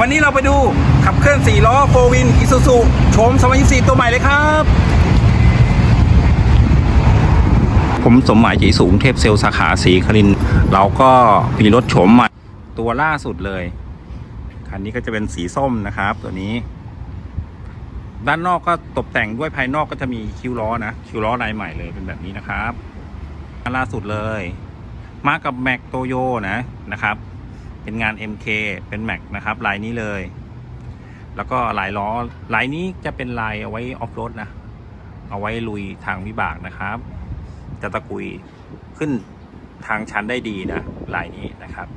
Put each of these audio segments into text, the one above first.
วันนี้เราไปดูขับเคลื่อน 4 ล้อโฟวินอิซูซุโฉม2024 ตัวใหม่เลยครับ ผมสมหมายจีสูงเทพเซลสาขาสีคริน เราก็มีรถโฉมใหม่ตัวล่าสุดเลย คันนี้ก็จะเป็นสีส้มนะครับ ตัวนี้ ด้านนอกก็ตกแต่งด้วยภายนอกก็จะมีคิ้วล้อนะ คิ้วล้อลายใหม่เลยเป็นแบบนี้นะครับอันล่าสุดเลย มากับแม็กโตโยนะนะครับ เป็นงาน MK เป็นแม็กนะครับลายนี้เลย แล้วก็ลายล้อลายนี้จะเป็นลายเอาไว้ออฟโรดนะ เอาไว้ลุยทางวิบากนะครับ จะตะกุยขึ้นทางชันได้ดีนะลายนี้นะครับ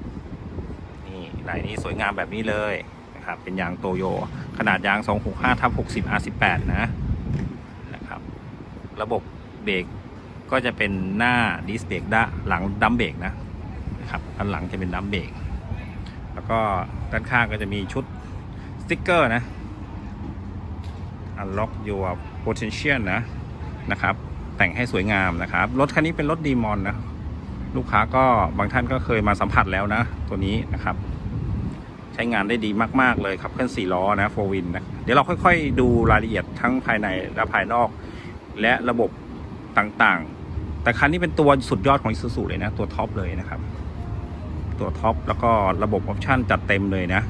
นี่ลายนี้สวยงามแบบนี้เลยนะครับ เป็นยางโตโย ขนาดยาง 265ทับ60 R18 นะนะครับ ระบบเบรกก็จะเป็นหน้าดิสเบรกด้านหลังดัมเบรกนะนะครับด้านหลังจะเป็นดัมเบรก แล้วก็ด้านข้างก็จะมีชุดสติ๊กเกอร์นะ unlock your potential นะนะครับ แต่งให้สวยงามนะครับ รถคันนี้เป็นรถดีมอนนะ ลูกค้าก็บางท่านก็เคยมาสัมผัสแล้วนะ ตัวนี้นะครับ ใช้งานได้ดีมาก ๆ เลยครับเคลื่อนสี่ล้อนะโฟวินนะ เดี๋ยวเราค่อย ๆ ดูรายละเอียดทั้งภายในและภายนอก และระบบต่างๆ แต่คันนี้เป็นตัวสุดยอดของ Isuzu เลยนะ ตัวท็อปเลยนะครับ ตัวท็อปแล้วก็ระบบออปชั่นจัดเต็มเลยนะ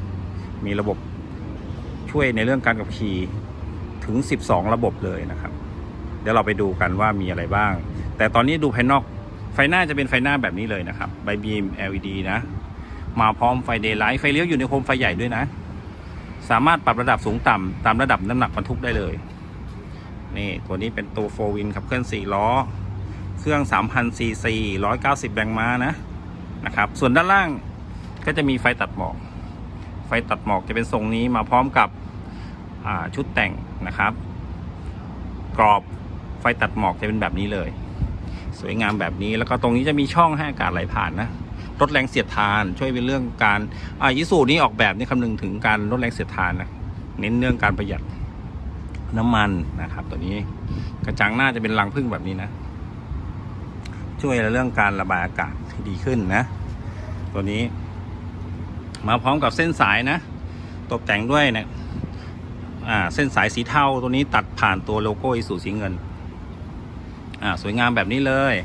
มีระบบช่วยในเรื่องการขับขี่ถึง 12 ระบบเลยนะครับ เดี๋ยวเราไปดูกันว่ามีอะไรบ้าง แต่ตอนนี้ดูภายนอกไฟหน้าจะเป็นไฟหน้าแบบนี้เลยนะครับใบบีม LED นะ มาพร้อมไฟเดย์ไลท์ไฟเลี้ยวอยู่ในโคมไฟใหญ่ด้วยนะ สามารถปรับระดับสูงต่ำตามระดับน้ำหนักบรรทุกได้เลยนี่ตัวนี้เป็นตัวโฟวินขับเคลื่อน4ล้อ เครื่อง 3,000ซีซี190 แรงม้านะ นะครับ ส่วนด้านล่างก็จะมีไฟตัดหมอก ไฟตัดหมอกจะเป็นทรงนี้มาพร้อมกับชุดแต่งนะครับ กรอบไฟตัดหมอกจะเป็นแบบนี้เลย สวยงามแบบนี้แล้วก็ตรงนี้จะมีช่องให้อากาศไหลผ่านนะลดแรงเสียดทานช่วยเป็นเรื่องการอายิสูนี้ออกแบบนี่คำนึงถึงการลดแรงเสียดทานนะเน้นเรื่องการประหยัดน้ำมันนะครับ ตัวนี้กระจังหน้าจะเป็นรังพึ่งแบบนี้นะ ช่วยเรื่องการระบายอากาศ ที่ดีขึ้นนะ ตัวนี้ มาพร้อมกับเส้นสายนะ ตกแต่งด้วยเนะอ่าเส้นสายสีเทาตัวนี้ตัดผ่านตัวโลโก้อิสูสีเงินอ่าสวยงามแบบนี้เลย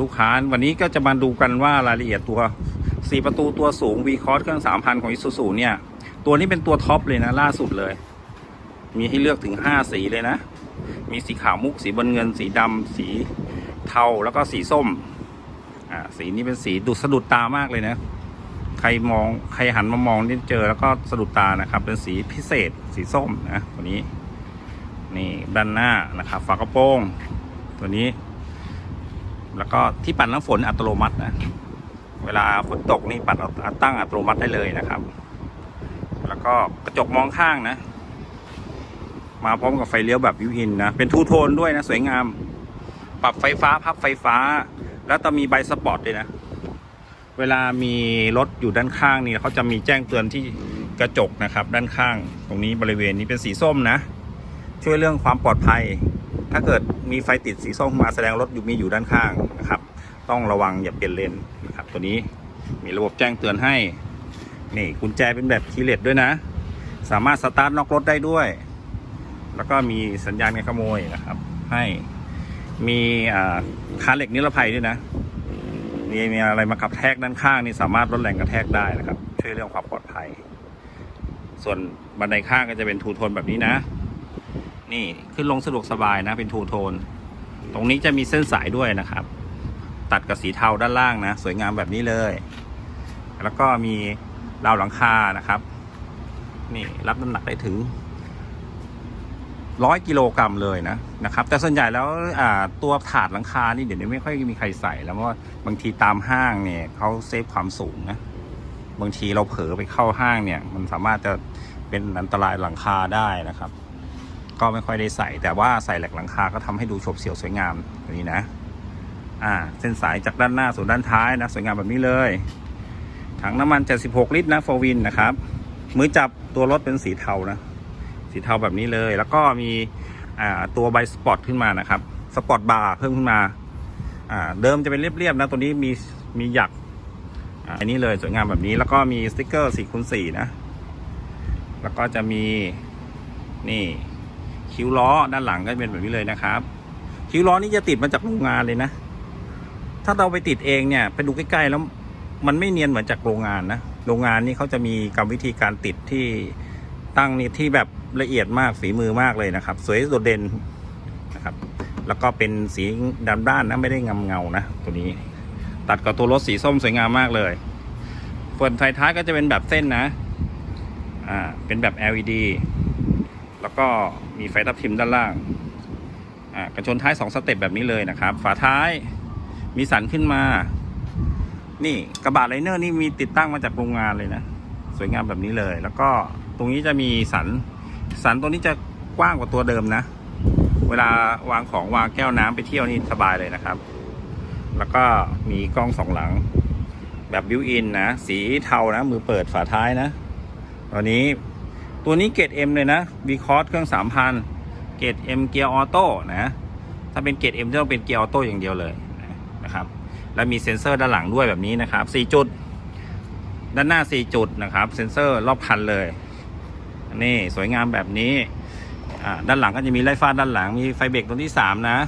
ลูกค้าวันนี้ก็จะมาดูกันว่ารายละเอียดตัว4ประตูตัวสูง v c o s เครื่อง3,000ของ Isuzu เนี่ย ตัวนี้เป็นตัวท็อปเลยนะ ล่าสุดเลย มีให้เลือกถึง5สีเลยนะ มีสีขาวมุกสีบนเงินสีดำสีเทาแล้วก็สีส้ม อ่าสีนี้เป็นสีดุสะดุดตามากเลยนะ ใครมองใครหันมามองนี่เจอแล้วก็สะดุดตานะครับ เป็นสีพิเศษ สีส้มนะตัวนี้ นี่ด้านหน้านะครับฝากระโปรง ตัวนี้ แล้วก็ที่ปัดน้ำฝนอัตโนมัตินะเวลาฝนตกนี่ปัดตั้งอัตโนมัติได้เลยนะครับ แล้วก็กระจกมองข้างนะ มาพร้อมกับไฟเลี้ยวแบบวิวอินนะ เป็นทูโทนด้วยนะ สวยงาม ปรับไฟฟ้า พับไฟฟ้า แล้วต้องมีใบสปอร์ตด้วยนะ เวลามีรถอยู่ด้านข้างนี่เขาจะมีแจ้งเตือนที่กระจกนะครับ ด้านข้าง ตรงนี้บริเวณนี้เป็นสีส้มนะ ช่วยเรื่องความปลอดภัย ถ้าเกิดมีไฟติดสีส้มมาแสดงรถอยู่มีอยู่ด้านข้างนะครับ ต้องระวังอย่าเปลี่ยนเลนนะครับ ตัวนี้มีระบบแจ้งเตือนให้ นี่กุญแจเป็นแบบคีย์เลสด้วยนะ สามารถสตาร์ทนอกรถได้ด้วย แล้วก็มีสัญญาณการขโมยนะครับ ให้ มีคานเหล็กนิรภัยด้วยนะมีมีอะไรมากระแทกด้านข้างนี่สามารถลดแรงกระแทกได้นะครับ ช่วยเรื่องความปลอดภัย ส่วนบันไดข้างก็จะเป็นทูโทนแบบนี้นะ นี่ขึ้นลงสะดวกสบายนะเป็นทูโทน ตรงนี้จะมีเส้นสายด้วยนะครับ ตัดกับสีเทาด้านล่างนะ สวยงามแบบนี้เลย แล้วก็มีราวหลังคานะครับ นี่รับน้ำหนักได้ถึง ร้อยกิโลกรัมเลยนะนะครับ แต่ส่วนใหญ่แล้วตัวถาดหลังคานี่เดี๋ยวนี้ไม่ค่อยมีใครใส่ แล้วเพราะว่าบางทีตามห้างเนี่ยเขาเซฟความสูงนะบางทีเราเผลอไปเข้าห้างเนี่ย มันสามารถจะเป็นอันตรายหลังคาได้นะครับ ก็ไม่ค่อยได้ใส่ แต่ว่าใส่แหลกหลังคาก็ทำให้ดูโฉบเฉี่ยวสวยงามแบบนี้นะอ่าเส้นสายจากด้านหน้าสู่ด้านท้ายนะสวยงามแบบนี้เลยถังน้ำมัน 76 ลิตรนะโฟวินนะครับมือจับตัวรถเป็นสีเทานะ สีเทาแบบนี้เลย แล้วก็มีตัวใบสปอร์ตขึ้นมานะครับสปอร์ตบาร์เพิ่มขึ้นมาเดิมจะเป็นเรียบๆนะตัวนี้มีมีหยักอันนี้เลยสวยงามแบบนี้แล้วก็มีสติกเกอร์4คูณ4นะ แล้วก็จะมีนี่คิ้วล้อด้านหลังก็เป็นแบบนี้เลยนะครับ คิ้วล้อนี่จะติดมาจากโรงงานเลยนะ ถ้าเราไปติดเองเนี่ยไปดูใกล้ๆแล้วมันไม่เนียนเหมือนจากโรงงานนะ โรงงานนี่เขาจะมีกรรมวิธีการติดที่ตั้งนี่ที่แบบ ละเอียดมากฝีมือมากเลยนะครับ สวยโดดเด่นนะครับ แล้วก็เป็นสีดำด้านนะไม่ได้เงาเงานะตัวนี้ ตัดกับตัวรถสีส้มสวยงามมากเลยส่วนไฟท้ายก็จะเป็นแบบเส้นนะอ่าเป็นแบบ LED แล้วก็มีไฟทับทิมด้านล่างอ่ากันชนท้ายสองสเต็ปแบบนี้เลยนะครับ ฝาท้ายมีสันขึ้นมา นี่กระบะไลเนอร์นี่มีติดตั้งมาจากโรงงานเลยนะ สวยงามแบบนี้เลย แล้วก็ตรงนี้จะมีสัน สันตัวนี้จะกว้างกว่าตัวเดิมนะ เวลาวางของวางแก้วน้ำไปเที่ยวนี่สบายเลยนะครับ แล้วก็มีกล้องสองหลัง แบบบิวอินนะ สีเทานะ มือเปิดฝาท้ายนะ ตัวนี้ตัวนี้เกรด M เลยนะ v c o s เครื่อง3,000เกรด M เกียร์ออโต้นะ ถ้าเป็นเกรด M จะต้องเป็นเกียร์ออโต้อย่างเดียวเลยนะครับ แล้วมีเซ็นเซอร์ด้านหลังด้วยแบบนี้นะครับ4จุด ด้านหน้า 4 จุดนะครับ เซ็นเซอร์รอบคันเลย นี่สวยงามแบบนี้อ่าด้านหลังก็จะมีไล่ฟ้าด้านหลังมีไฟเบรกตัวที่ 3 นะ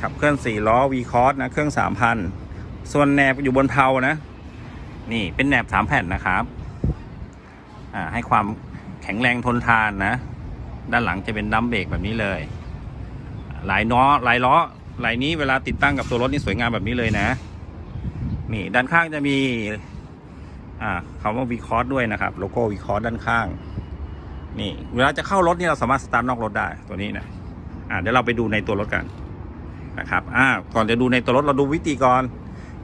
ขับเคลื่อน4ล้อ v c o s นะ เครื่อง 3,000 ส่วนแหนบอยู่บนเพลานะ นี่เป็นแหนบ 3 แผ่นนะครับอ่าให้ความแข็งแรงทนทานนะ ด้านหลังจะเป็นดัมเบรกแบบนี้เลย หลายล้อหลายล้อหลายนี้เวลาติดตั้งกับตัวรถนี่สวยงามแบบนี้เลยนะ นี่ด้านข้างจะมี อ่าคำว่าวีคอร์ดด้วยนะครับ โลโก้วีคอร์ดด้านข้าง นี่ เวลาจะเข้ารถนี่เราสามารถสตาร์ทนอกรถได้ตัวนี้นะอ่าเดี๋ยวเราไปดูในตัวรถกันนะครับ อ่า ก่อนจะดูในตัวรถเราดูวิธีก่อน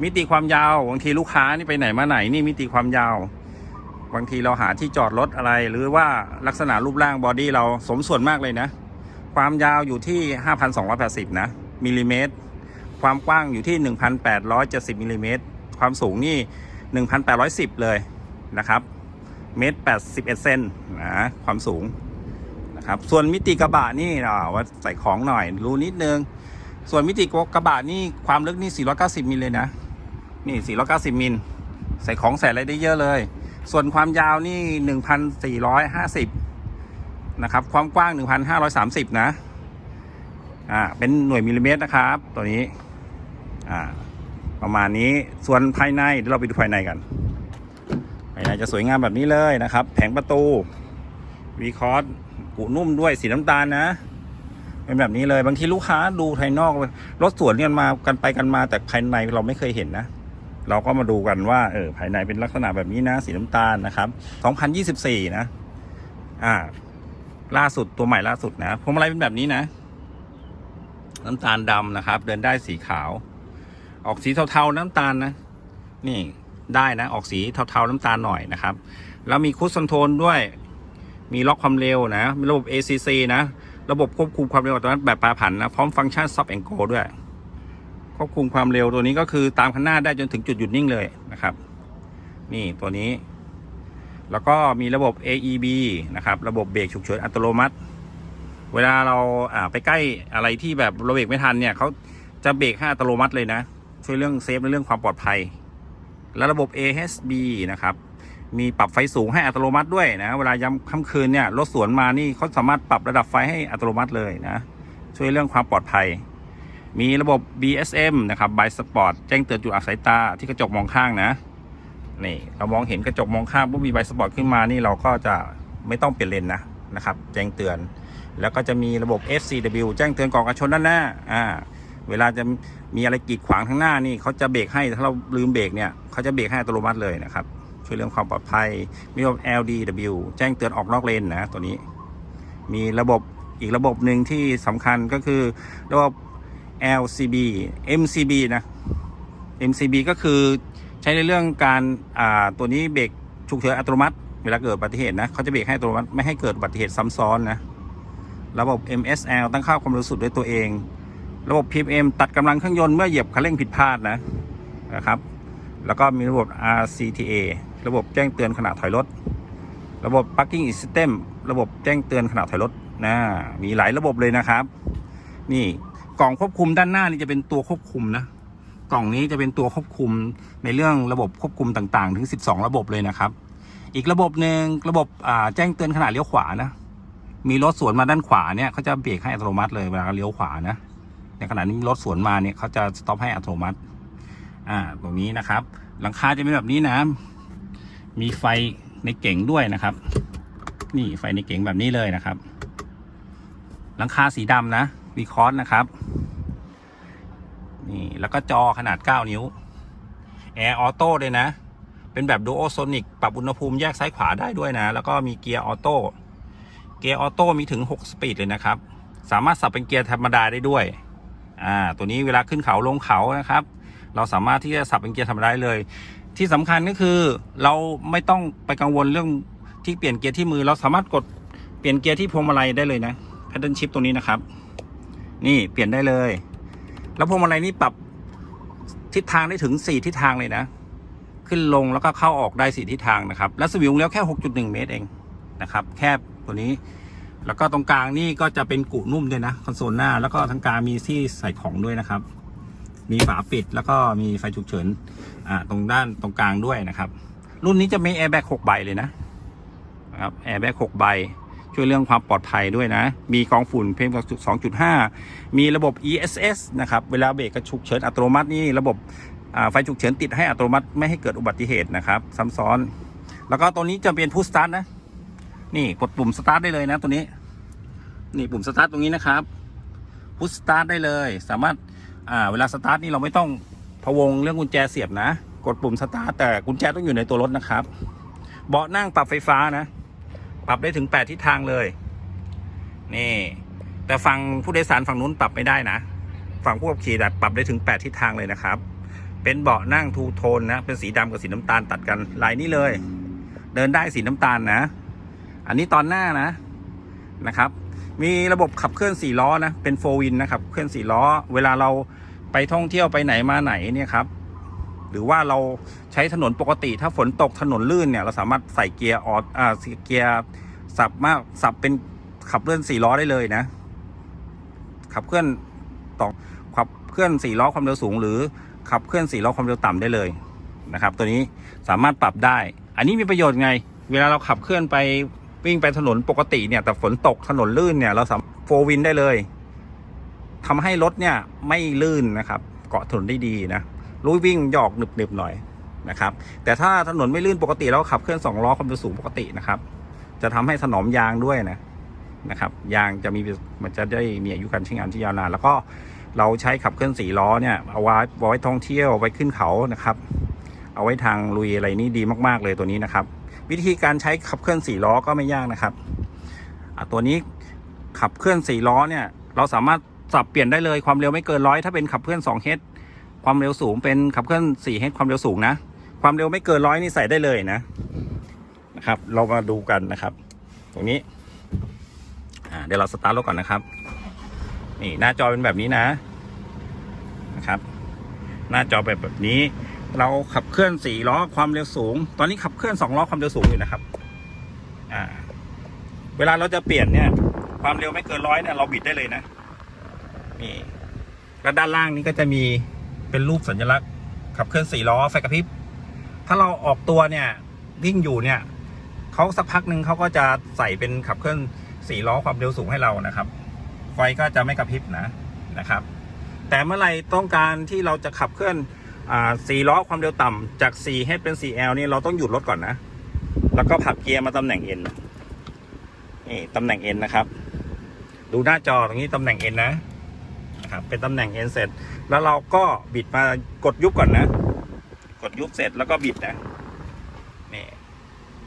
มิติความยาวบางทีลูกค้านี่ไปไหนมาไหนนี่มิติความยาว บางทีเราหาที่จอดรถอะไร หรือว่าลักษณะรูปร่างบอดี้เราสมส่วนมากเลยนะ ความยาวอยู่ที่ 5,280 นะมิลลิเมตร ความกว้างอยู่ที่ 1,870มิลลิเมตร ความสูงนี่ 1,810 เลยนะครับเมตร81 เซนนะความสูงนะครับส่วนมิติกระบะนี่อ่าว่าใส่ของหน่อยรู้นิดนึง ส่วนมิติกระบะนี่ความลึกนี่ 490 มิลเลยนะ นี่ 490 มิล ใส่ของใส่อะไรได้เยอะเลย ส่วนความยาวนี่ 1,450 นะครับ ความกว้าง 1,530 นะอ่าเป็นหน่วยมิลลิเมตรนะครับ ตัวนี้อ่า ประมาณนี้ส่วนภายในเดี๋ยวเราไปดูภายในกัน ภายในจะสวยงามแบบนี้เลยนะครับ แผงประตูวีคอร์สกุนุ่มด้วยสีน้ำตาลนะ เป็นแบบนี้เลยบางทีลูกค้าดูภายนอกรถสวนกันมากันไปกันมาแต่ภายในเราไม่เคยเห็นนะ เราก็มาดูกันว่าเออภายในเป็นลักษณะแบบนี้นะ สีน้ำตาลนะครับ 2024 นะ อ่า ล่าสุดตัวใหม่ล่าสุดนะพวงมาลัยเป็นแบบนี้นะ น้ำตาลดำนะครับ เดินได้สีขาว ออกสีเทาๆน้ำตาลนะ นี่ได้นะ ออกสีเทาๆน้ำตาลหน่อยนะครับ แล้วมีคุชคอนโทรลด้วย มีล็อกความเร็วนะมีระบบ ACC นะ ระบบควบคุมความเร็วอัตโนมัติแบบแปรผันนะ พร้อมฟังก์ชัน Stop and Go ด้วย ควบคุมความเร็วตัวนี้ก็คือตามคันหน้าได้จนถึงจุดหยุดนิ่งเลยนะครับ นี่ตัวนี้ แล้วก็มีระบบ AEB นะครับ ระบบเบรกฉุกเฉินอัตโนมัติ เวลาเราอ่าไปใกล้อะไรที่แบบเราเบรกไม่ทันเนี่ยเขาจะเบรกให้อัตโนมัติเลยนะ ช่วยเรื่องเซฟในเรื่องความปลอดภัย และระบบ AHB นะครับมีปรับไฟสูงให้อัตโนมัติด้วยนะ เวลายามค่ำคืนเนี่ยรถสวนมานี่เขาสามารถปรับระดับไฟให้อัตโนมัติเลยนะ ช่วยเรื่องความปลอดภัย มีระบบ BSM นะครับ By Sport แจ้งเตือนจุดอับสายตาที่กระจกมองข้างนะนี่เรามองเห็นกระจกมองข้างปุ๊บมี By Sport ขึ้นมานี่เราก็จะไม่ต้องเปลี่ยนเลนนะนะครับ แจ้งเตือน แล้วก็จะมีระบบ FCW แจ้งเตือนก่อนการชนด้านหน้าอ่า เวลาจะมีอะไรกีดขวางข้างหน้านี่เขาจะเบรกให้ถ้าเราลืมเบรกเนี่ยเขาจะเบรกให้อัตโนมัติเลยนะครับ ช่วยเรื่องความปลอดภัย มีระบบ LDW แจ้งเตือนออกนอกเลนนะตัวนี้ มีระบบอีกระบบหนึ่งที่สำคัญก็คือระบบ LCB MCB นะ MCB ก็คือใช้ในเรื่องการตัวนี้เบรกฉุกเฉินอัตโนมัติ เวลาเกิดอุบัติเหตุนะเขาจะเบรกให้อัตโนมัติไม่ให้เกิดอุบัติเหตุซ้ำซ้อนนะระบบ MSL ตั้งค่าความเร็วสุดด้วยตัวเอง ระบบ PPM ตัดกำลังเครื่องยนต์เมื่อเหยียบคันเร่งผิดพลาดนะนะครับ แล้วก็มีระบบ RCTA ระบบแจ้งเตือนขณะถอยรถ ระบบ Parking System ระบบแจ้งเตือนขณะถอยรถนะมีหลายระบบเลยนะครับ นี่กล่องควบคุมด้านหน้านี่จะเป็นตัวควบคุมนะกล่องนี้จะเป็นตัวควบคุมในเรื่องระบบควบคุมต่างๆ ถึง 12 ระบบเลยนะครับ อีกระบบหนึ่งระบบแจ้งเตือนขณะเลี้ยวขวานะ มีรถสวนมาด้านขวาเนี่ยเขาจะเบรกให้อัตโนมัติเลยเวลาเลี้ยวขวานะ ในขณะนี้รถสวนมาเนี่ยเขาจะสต็อปให้อัตโนมัติ อ่า ตรงนี้นะครับ หลังคาจะเป็นแบบนี้นะ มีไฟในเก๋งด้วยนะครับ นี่ไฟในเก๋งแบบนี้เลยนะครับ หลังคาสีดำนะวีคอสนะครับ นี่แล้วก็จอขนาด 9 นิ้วแอร์ออโต้เลยนะ เป็นแบบดูโอโซนิกปรับอุณหภูมิแยกซ้ายขวาได้ด้วยนะ แล้วก็มีเกียร์ออโต้เกียร์ออโต้มีถึง 6 สปีดเลยนะครับ สามารถสับเป็นเกียร์ธรรมดาได้ด้วย อ่าตัวนี้เวลาขึ้นเขาลงเขานะครับ เราสามารถที่จะสับเป็นเกียร์ธรรมดาได้เลย ที่สำคัญก็คือเราไม่ต้องไปกังวลเรื่องที่เปลี่ยนเกียร์ที่มือเราสามารถกดเปลี่ยนเกียร์ที่พวงมาลัยได้เลยนะ paddle shift ตรงนี้นะครับ นี่เปลี่ยนได้เลย แล้วพวงมาลัยนี่ปรับทิศทางได้ถึง 4 ทิศทางเลยนะ ขึ้นลงแล้วก็เข้าออกได้ 4 ทิศทางนะครับ และสวิงเลี้ยวแค่ 6.1 เมตรเองนะครับ แคบตัวนี้ แล้วก็ตรงกลางนี่ก็จะเป็นกุนุ่มด้วยนะคอนโซลหน้า แล้วก็ทางกลางมีที่ใส่ของด้วยนะครับ มีฝาปิดแล้วก็มีไฟฉุกเฉินอ่าตรงด้านตรงกลางด้วยนะครับ รุ่นนี้จะมีแอร์แบ็ก6ใบเลยนะครับแอร์แบ็ก6ใบช่วยเรื่องความปลอดภัยด้วยนะ มีกองฝุ่น PM 2.5 มีระบบ ESS นะครับ เวลาเบรกกระฉุกเฉินอัตโนมัตินี่ระบบอ่าไฟฉุกเฉินติดให้อัตโนมัติไม่ให้เกิดอุบัติเหตุนะครับ ซ้ำซ้อน แล้วก็ตัวนี้จะเป็นพุชสตาร์ทนะ นี่กดปุ่มสตาร์ทได้เลยนะตัวนี้ นี่ปุ่มสตาร์ทตรงนี้นะครับพุชสตาร์ทได้เลย สามารถอ่าเวลาสตาร์ทนี่เราไม่ต้องพะวงเรื่องกุญแจเสียบนะ กดปุ่มสตาร์ทแต่กุญแจต้องอยู่ในตัวรถนะครับ เบาะนั่งปรับไฟฟ้านะ ปรับได้ถึง8ทิศทางเลย นี่ แต่ฝั่งผู้โดยสารฝั่งนู้นปรับไม่ได้นะ ฝั่งผู้ขับขี่ดัดปรับได้ถึง8ทิศทางเลยนะครับ เป็นเบาะนั่งทูโทนนะ เป็นสีดำกับสีน้ำตาลตัดกันลายนี้เลย เดินได้สีน้ำตาลนะ อันนี้ตอนหน้านะนะครับ มีระบบขับเคลื่อน4ล้อนะ เป็นโฟวินนะครับเคลื่อน4ล้อ เวลาเราไปท่องเที่ยวไปไหนมาไหนเนี่ยครับ หรือว่าเราใช้ถนนปกติ ถ้าฝนตกถนนลื่นเนี่ยเราสามารถใส่เกียร์ออดอ่าเกียร์สับมากสับเป็นขับเคลื่อน4ล้อได้เลยนะ ขับเคลื่อนต่อขับเคลื่อน4ล้อความเร็วสูง หรือขับเคลื่อน4ล้อความเร็วต่ำได้เลยนะครับ ตัวนี้สามารถปรับได้ อันนี้มีประโยชน์ไง เวลาเราขับเคลื่อนไป วิ่งไปถนนปกติเนี่ยแต่ฝนตกถนนลื่นเนี่ยเราสามารถโฟวินได้เลยทำให้รถเนี่ยไม่ลื่นนะครับ เกาะถนนได้ดีนะลุยวิ่งหยอกหนึบๆหน่อยนะครับ แต่ถ้าถนนไม่ลื่นปกติแล้วขับเคลื่อนสองล้อความเร็วสูงปกตินะครับ จะทำให้ถนอมยางด้วยนะนะครับ ยางจะมีมันจะได้มีอายุการใช้งานที่ยาวนานแล้วก็เราใช้ขับเคลื่อนสี่ล้อเนี่ยเอาไว้ไว้ท่องเที่ยวเอาไว้ขึ้นเขานะครับ เอาไว้ทางลุยอะไรนี่ดีมาก ๆเลยตัวนี้นะครับ วิธีการใช้ขับเคลื่อนสี่ล้อก็ไม่ยากนะครับตัวนี้ขับเคลื่อนสี่ล้อเนี่ย เราสามารถสับเปลี่ยนได้เลยความเร็วไม่เกินร้อยถ้าเป็นขับเคลื่อน2 h ความเร็วสูงเป็นขับเคลื่อน4 h ความเร็วสูงนะ ความเร็วไม่เกินร้อยนี่ใส่ได้เลยนะนะครับ เรามาดูกันนะครับ ตรงนี้เดี๋ยวเราสตาร์ทรถก่อนนะครับนี่หน้าจอเป็นแบบนี้นะนะครับ หน้าจอแบบแบบนี้ เราขับเคลื่อนสี่ล้อความเร็วสูง ตอนนี้ขับเคลื่อนสองล้อความเร็วสูงอยู่นะครับ อ่า เวลาเราจะเปลี่ยนเนี่ย ความเร็วไม่เกินร้อยเนี่ยเราบิดได้เลยนะนี่แล้วด้านล่างนี้ก็จะมีเป็นรูปสัญลักษณ์ ขับเคลื่อนสี่ล้อไฟกระพริบ ถ้าเราออกตัวเนี่ยวิ่งอยู่เนี่ยเขาสักพักหนึ่งเขาก็จะใส่เป็นขับเคลื่อนสี่ล้อความเร็วสูงให้เรานะครับ ไฟก็จะไม่กระพริบนะนะครับ แต่เมื่อไรต้องการที่เราจะขับเคลื่อน สี่ล้อความเร็วต่ำจาก4 h เป็น 4L นี่เราต้องหยุดรถก่อนนะ แล้วก็ผลักเกียร์มาตำแหน่ง N นี่ตำแหน่ง N นะครับ ดูหน้าจอตรงนี้ตำแหน่ง N นะนะครับเป็นตำแหน่ง N เสร็จ แล้วเราก็บิดมากดยุบก่อนนะ กดยุบเสร็จแล้วก็บิดนะนี่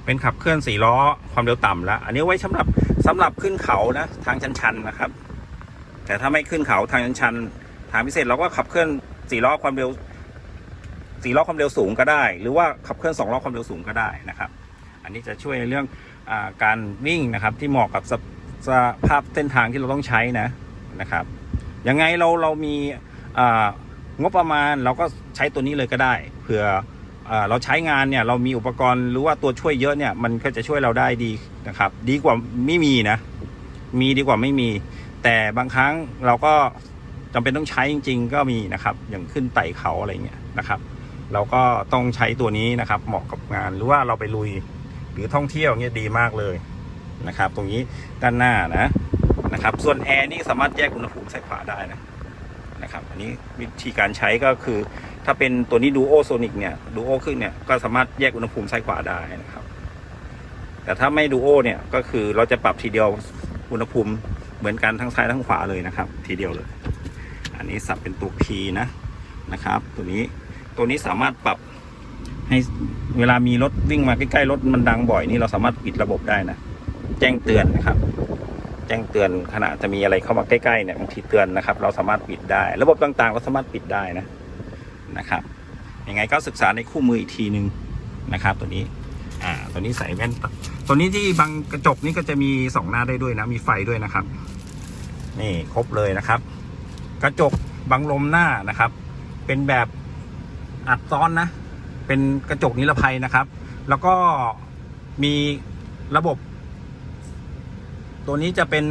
เป็นขับเคลื่อนสี่ล้อความเร็วต่ำแล้ว อันนี้ไว้สำหรับสำหรับขึ้นเขานะ ทางชันๆนะครับ แต่ถ้าไม่ขึ้นเขาทางชันๆทางพิเศษเราก็ขับเคลื่อนสี่ล้อความเร็ว สี่ล้อความเร็วสูงก็ได้ หรือว่าขับเคลื่อนสองล้อความเร็วสูงก็ได้นะครับ อันนี้จะช่วยในเรื่องอการวิ่งนะครับที่เหมาะกับสภสภาพเส้นทางที่เราต้องใช้นะนะครับ ยังไงเราเรามีงบประมาณเราก็ใช้ตัวนี้เลยก็ได้เผื่ออเราใช้งานเนี่ยเรามีอุปกรณ์หรือว่าตัวช่วยเยอะเนี่ยมันก็จะช่วยเราได้ดีนะครับ ดีกว่าไม่มีนะ มีดีกว่าไม่มี แต่บางครั้งเราก็จำเป็นต้องใช้จริง ๆ ก็มีนะครับ อย่างขึ้นไต่เขาอะไรเงี้ยนะครับ เราก็ต้องใช้ตัวนี้นะครับ เหมาะกับงานหรือว่าเราไปลุยหรือท่องเที่ยวเนี่ยดีมากเลยนะครับ ตรงนี้ด้านหน้านะนะครับ ส่วนแอร์นี่สามารถแยกอุณหภูมิซ้ายขวาได้นะนะครับ อันนี้วิธีการใช้ก็คือ ถ้าเป็นตัวนี้ดูโอโซนิกเนี่ยดูโอขึ้นเนี่ยก็สามารถแยกอุณหภูมิซ้ายขวาได้นะครับ แต่ถ้าไม่ดูโอเนี่ยก็คือเราจะปรับทีเดียวอุณหภูมิเหมือนกันทั้งซ้ายทั้งขวาเลยนะครับ ทีเดียวเลย อันนี้สับเป็นตัว P นะนะครับ ตัวนี้ ตัวนี้สามารถปรับให้เวลามีรถวิ่งมาใกล้ๆรถมันดังบ่อยนี่เราสามารถปิดระบบได้นะแจ้งเตือนนะครับ แจ้งเตือนขณะจะมีอะไรเข้ามาใกล้ๆเนี่ยบางทีเตือนนะครับ เราสามารถปิดได้ ระบบต่างๆ เราสามารถปิดได้นะนะครับยังไงก็ศึกษาในคู่มืออีกทีนึงนะครับ ตัวนี้อ่าตัวนี้ใส่แว่นตัดตัวนี้ที่บังกระจกนี่ก็จะมีสองหน้าได้ด้วยนะมีไฟด้วยนะครับ นี่ครบเลยนะครับ กระจกบังลมหน้านะครับ เป็นแบบ อัดซ้อนนะ เป็นกระจกนิรภัยนะครับ แล้วก็มีระบบ ตัวนี้จะเป็น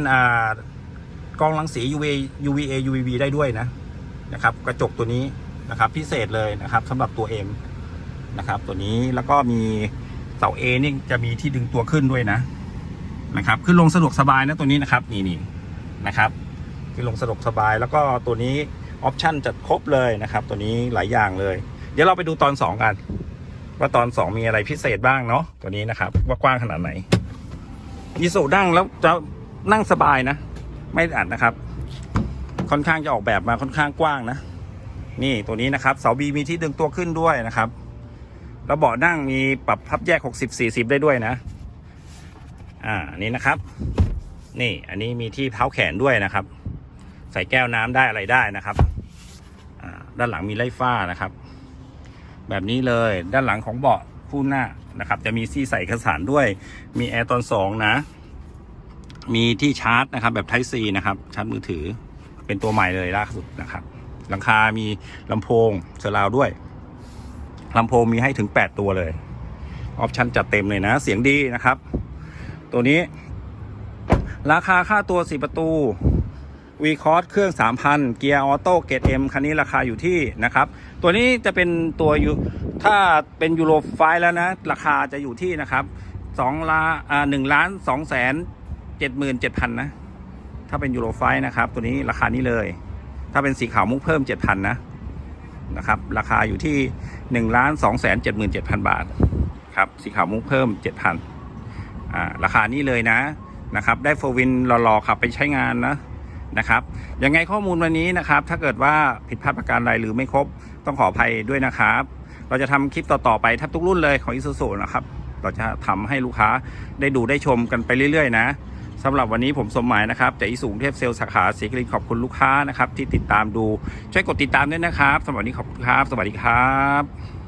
กองรังสี UV UVA UVB ได้ด้วยนะนะครับ กระจกตัวนี้นะครับ พิเศษเลยนะครับสำหรับตัว M นะครับ ตัวนี้แล้วก็มีเสา A นี่จะมีที่ดึงตัวขึ้นด้วยนะนะครับ ขึ้นลงสะดวกสบายนะตัวนี้นะครับ นี่นี่นะครับ ขึ้นลงสะดวกสบายแล้วก็ตัวนี้ออปชั่นจัดครบเลยนะครับ ตัวนี้หลายอย่างเลย เดี๋ยวเราไปดูตอน2กัน ว่าตอน2มีอะไรพิเศษบ้างเนาะตัวนี้นะครับ ว่ากว้างขนาดไหนยีสุนั่งแล้วจะนั่งสบายนะ ไม่อัดนะครับ ค่อนข้างจะออกแบบมาค่อนข้างกว้างนะ นี่ตัวนี้นะครับเสาบีมีที่ดึงตัวขึ้นด้วยนะครับ แล้วเบาะนั่งมีปรับพับแยก 60 40 ได้ด้วยนะ อ่านี้นะครับ นี่อันนี้มีที่เท้าแขนด้วยนะครับ ใส่แก้วน้ำได้อะไรได้นะครับ อ่าด้านหลังมีไล่ฟ้านะครับ แบบนี้เลยด้านหลังของเบาะคู่หน้านะครับ จะมีที่ใส่เอกสารด้วย มีแอร์ตอนสองนะ มีที่ชาร์จนะครับ แบบ Type C นะครับ ชาร์จมือถือเป็นตัวใหม่เลยล่าสุดนะครับ หลังคา มีลำโพงเซอร์ราวด้วยลำโพงมีให้ถึง 8 ตัวเลยออปชันจัดเต็มเลยนะ เสียงดีนะครับ ตัวนี้ ราคาค่าตัว 4 ประตู v c o s เครื่อง 3,000 เกียร์ออโต้เกรด M คันนี้ราคาอยู่ที่นะครับ ตัวนี้จะเป็นตัวอยู่ถ้าเป็นยูโรไฟแล้วนะ ราคาจะอยู่ที่นะครับ2ล้านอ่า1ล้าน2แสน77,000นะ ถ้าเป็นยูโรไฟนะครับ ตัวนี้ราคานี้เลย ถ้าเป็นสีขาวมุกเพิ่ม7,000นะนะครับ ราคาอยู่ที่1ล้าน2แสน77,000บาทครับสีขาวมุกเพิ่ม7,000อ่าราคานี้เลยนะนะครับ ได้โฟวินหล่อๆขับไปใช้งานนะ นะครับยังไงข้อมูลวันนี้นะครับ ถ้าเกิดว่าผิดพลาดประการใดหรือไม่ครบต้องขออภัยด้วยนะครับ เราจะทำคลิปต่อๆไปแทบทุกรุ่นเลยของ Isuzu นะครับ เราจะทำให้ลูกค้าได้ดูได้ชมกันไปเรื่อยๆ นะสำหรับวันนี้ผมสมหมายนะครับจากอิสุกรุงเทพเซลล์สาขาศรีกรินขอบคุณลูกค้านะครับที่ติดตามดูช่วยกดติดตามด้วยนะครับสำหรับวันนี้ขอบคุณครับ สวัสดีครับ